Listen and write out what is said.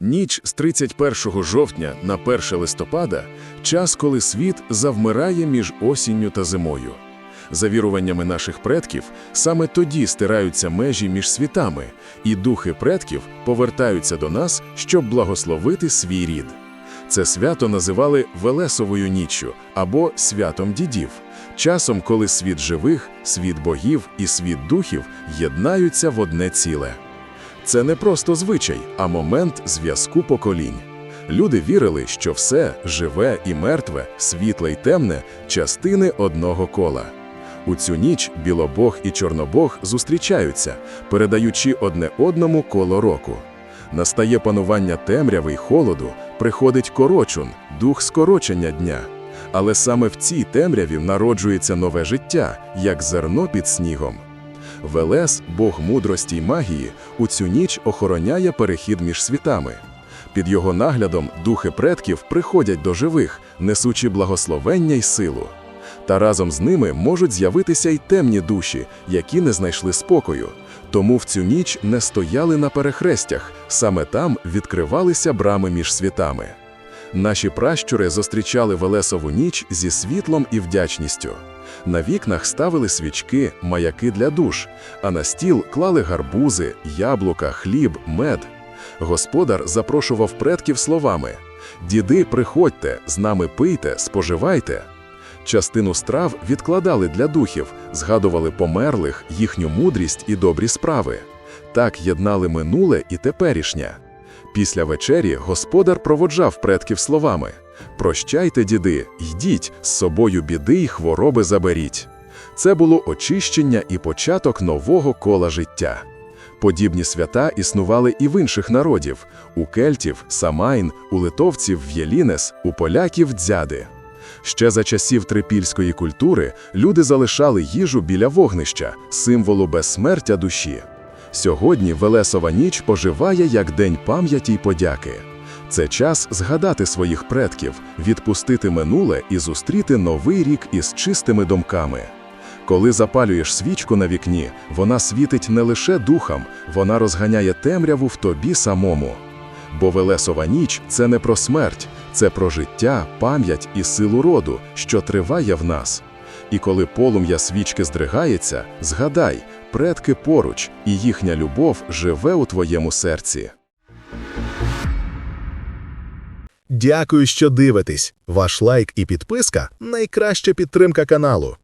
Ніч з 31 жовтня на 1 листопада час, коли світ завмирає між осінню та зимою. За віруваннями наших предків, саме тоді стираються межі між світами, і духи предків повертаються до нас, щоб благословити свій рід. Це свято називали Велесовою ніччю або святом дідів, часом, коли світ живих, світ богів і світ духів єднаються в одне ціле. Це не просто звичай, а момент зв'язку поколінь. Люди вірили, що все живе і мертве, світле й темне частини одного кола. У цю ніч білобог і чорнобог зустрічаються, передаючи одне одному коло року. Настає панування темряви й холоду, приходить корочун, дух скорочення дня. Але саме в цій темряві народжується нове життя, як зерно під снігом. Велес, бог мудрості й магії, у цю ніч охороняє перехід між світами. Під його наглядом духи предків приходять до живих, несучи благословення й силу. Та разом з ними можуть з'явитися й темні душі, які не знайшли спокою. Тому в цю ніч не стояли на перехрестях, саме там відкривалися брами між світами. Наші пращури зустрічали Велесову ніч зі світлом і вдячністю. На вікнах ставили свічки, маяки для душ, а на стіл клали гарбузи, яблука, хліб, мед. Господар запрошував предків словами: Діди, приходьте, з нами пийте, споживайте. Частину страв відкладали для духів, згадували померлих, їхню мудрість і добрі справи. Так єднали минуле і теперішнє. Після вечері господар проводжав предків словами: Прощайте, діди, йдіть, з собою біди й хвороби заберіть. Це було очищення і початок нового кола життя. Подібні свята існували і в інших народів: у кельтів, самайн, у литовців в'єлінес, у поляків дзяди. Ще за часів трипільської культури люди залишали їжу біля вогнища, символу безсмертя душі. Сьогодні Велесова ніч поживає як день пам'яті й подяки. Це час згадати своїх предків, відпустити минуле і зустріти новий рік із чистими думками. Коли запалюєш свічку на вікні, вона світить не лише духам, вона розганяє темряву в тобі самому. Бо Велесова ніч це не про смерть, це про життя, пам'ять і силу роду, що триває в нас. І коли полум'я свічки здригається, згадай, предки поруч, і їхня любов живе у твоєму серці. Дякую, що дивитесь. Ваш лайк і підписка найкраща підтримка каналу.